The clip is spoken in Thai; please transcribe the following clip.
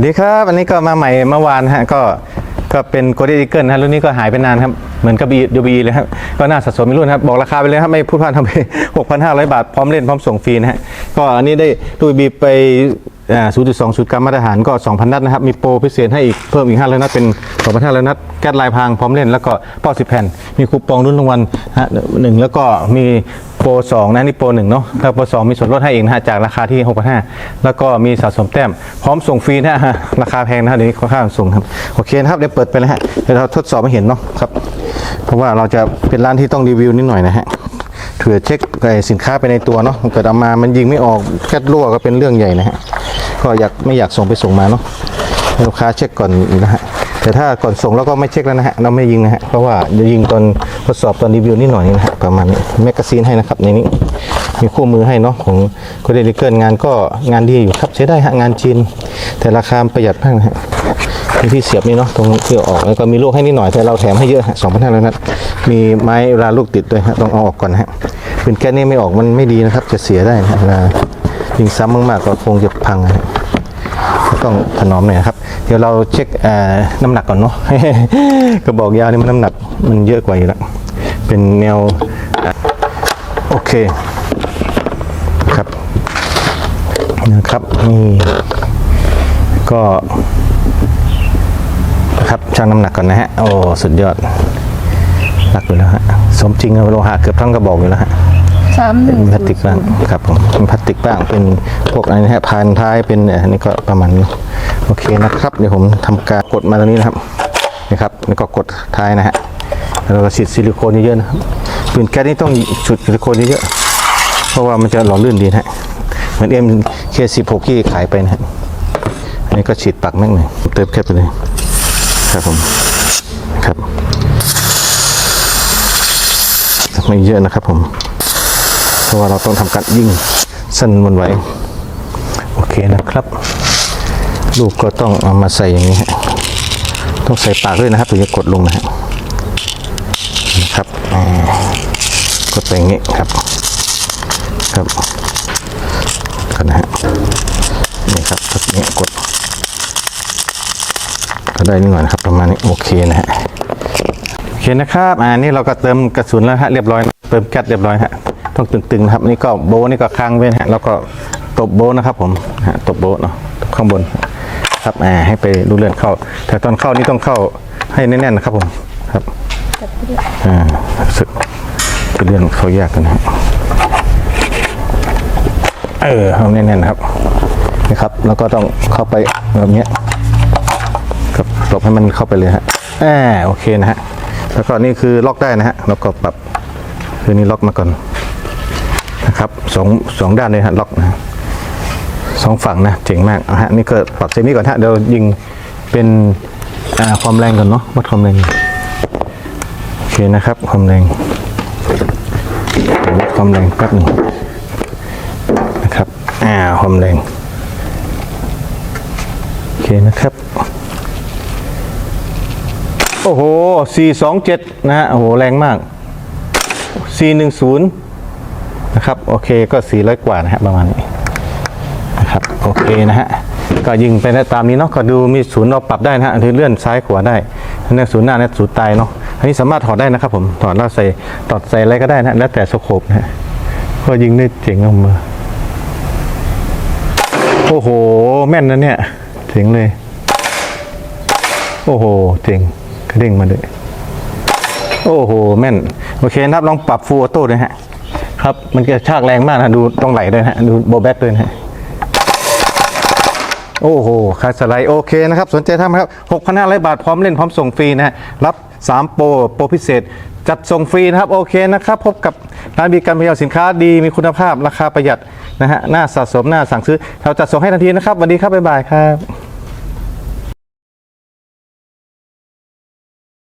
สวัสดีครับอันนี้ก็มาใหม่เมื่อวานฮะก็ก็เป็นโกลเด้นอีเกิลฮะรุ่นนี้ก็หายไปนานครับ เหมือนกับบีดูบีเลยครับ ก็น่าสะสมมีรุ่นครับ บอกราคาไปเลยครับ ไม่พูดพลาดทำไป6,500บาท พร้อมเล่น พร้อมส่งฟรีนะฮะ ก็อันนี้ได้ดูบีไปอ่า0.2ชุดกรรมมาตรฐานก็ 2,000 นัดนะครับ มีโปรพิเศษให้อีกเพิ่มอีก500นัดเป็น 2,500 นัด แก๊สลายพางพร้อมเล่น แล้วก็ป้า10แผ่น มีคูปองรุ่นรางวัลฮะหนึ่งแล้วก็มี โปร2นะนี่โปร1เนาะถ้าโปร2มีส่วนลดให้เองนะฮะจากราคาที่6,500แล้วก็มีสะสมแต้ม พร้อมส่งฟรีนะฮะราคาแพงนะเดี๋ยวนี้ค่อนข้างสูงครับโอเคนะครับเดี๋ยวเปิดไปเลยฮะเดี๋ยวเราทดสอบให้เห็นเนาะครับ เพราะว่าเราจะเป็นร้านที่ต้องรีวิวนิดหน่อยนะฮะเผื่อเช็คไอสินค้าไปในตัวเนาะเกิดเอามามันยิงไม่ออกแค่รั่วก็เป็นเรื่องใหญ่นะฮะก็อยากไม่อยากส่งไปส่งมาเนาะลูกค้าเช็คก่อนนะฮะแต่ถ้าก่อนส่งเราก็ไม่เช็คแล้วนะฮะเราไม่ยิงนะฮะเพราะว่าจะยิงตอน ดสอบตอนรีวิวนิดหน่อยนี่นะฮะประมาณนี้แมกกาซีนให้นะครับในนี้มีคู่มือให้เนาะของโคเดลิเกิลงานก็งานดีอยู่ครับใช้ได้ฮะงานจีนแต่ราคาประหยัดมากนะฮะมีที่เสียบนี่เนาะตรงที่เอออกแล้วก็มีลูกให้นิดหน่อยแต่เราแถมให้เยอะสองพันห้าร้อยนัดมีไม้เวลาลูกติดด้วยฮะต้องเอาออกก่อนนะฮะเป็นแก๊สนี่ไม่ออกมันไม่ดีนะครับจะเสียได้นะฮะเวลายิงซ้ำมากๆก็คงจะพังนะฮะ ต้องถนอมหน่อยครับ เดี๋ยวเราเช็คน้ำหนักก่อนเนาะกระบอกยาวนี่มันน้ำหนักมันเยอะกว่าอยู่แล้วเป็นแนวโอเคครับนะครับนี่ก็นะครับชั่งน้ำหนักก่อนนะฮะโอ้สุดยอดหนักอยู่แล้วฮะสมจริงโลหะเกือบทั้งกระบอกอยู่แล้วฮะ สามหเป็นึ่นงพลาสติกบ้างครับผมเป็นพลาสติกบ้างเป็นพวกอะไรนะฮะพานท้ายเป็นอันนี้ก็ประมาณนี้โอเคนะครับเดี๋ยวผมทำการกดมาตรงนี้นะครับนี่ครับแล้วก็กดท้ายนะฮะแล้วเราก็ฉีดซิลิโคนเยอะๆนะครับปืนแก๊สนี่ต้องฉีดซิลิโคนเยอะๆเพราะว่ามันจะหล่อลื่นดีนะฮะเหมือน MK16 ที่ขายไปนะฮะอันนี้ก็ฉีดปักแม่งเลยเติมแค่ไปเลยครับผมครับไม่เยอะนะครับผม เพราะว่าเราต้องทำการยิ่งสั้นวนไหวโอเคนะครับ ลูกก็ต้องเอามาใส่อย่างนี้ต้องใส่ปากด้วยนะครับถึงจะกดลงนะฮะนะครับกดไปอย่างนี้ครับ ครับกันนะฮะนี่ครับแบบนี้กด ก็ได้นิดหน่อยนครับประมาณนี้โอเคนะฮะโอเคนะครับ อ่านี่เราก็เติมกระสุนแล้วฮะเรียบร้อย เติมแก๊สเรียบร้อยฮะ ต้องตึงๆนะครับนี่ก็โบนี่ก็ค้างไว้นฮะแล้วก็ตบโบนะครับผมฮะตบโบเนาะตบข้างบนครับอ่าให้ไปดูเลื่อนเข้า แต่ตอนเข้านี่ต้องเข้าให้แน่นๆนะครับผมครับอ่าสึกจะเลื่อนเขายากกันนะเออเอาแน่นๆนะครับนี่ครับ แล้วก็ต้องเข้าไปแบบเนี้ยครับหลบให้มันเข้าไปเลยฮะแอบโอเคนะฮะแล้วก็นี่คือล็อกได้นะฮะแล้วก็ปรับคือนี่ล็อกมาก่อน นะครับสองสองด้านเลยฮะล็อกนะสองฝั่งนะเจ๋งมากเอาฮะนี่ก็ปรับเซมิก่อนฮะเดี๋ยวยิงเป็นความแรงก่อนเนาะวัดความแรงโอเคนะครับความแรงวัดความแรงแป๊บหนึ่งนะครับอ่าความแรงโอเคนะครับโอ้โห427นะฮะโอ้โหแรงมาก410 นะครับโอเคก็ 400 กว่านะฮะประมาณนี้นะครับโอเคนะฮะก็ยิงไปได้ตามนี้เนาะก็ดูมีศูนย์เราปรับได้นะฮะคือเลื่อนซ้ายขวาได้อันนี้ศูนย์หน้าเนี่ยศูนย์ตายเนาะอันนี้สามารถถอดได้นะครับผมถอดแล้วใส่ถอดใส่อะไรก็ได้นะแล้วแต่สโคปนะฮะก็ยิงได้เจ๋งออกมาโอ้โห แม่นนะเนี่ยเจ๋งเลย โอ้โหเจ๋งกระเด้งมาเลยโอ้โห แม่น โอเคนะครับลองปรับฟูออโต้ด้วยฮะ ครับมันจะชากแรงมากนะดูต้องไหลด้วยนะดูโบแบตด้วยนะโอ้โหคาสไลโอเคนะครับ สนใจทำครับ 6,500 บาทพร้อมเล่นพร้อมส่งฟรีนะฮะรับ 3 โปรโปรพิเศษ จัดส่งฟรีนะครับโอเคนะครับ พบกับร้านบริการพยาสินค้าดีมีคุณภาพราคาประหยัดนะฮะน่าสะสมน่าสั่งซื้อเราจัดส่งให้ทันทีนะครับสวัสดีครับ บ๊ายบายครับ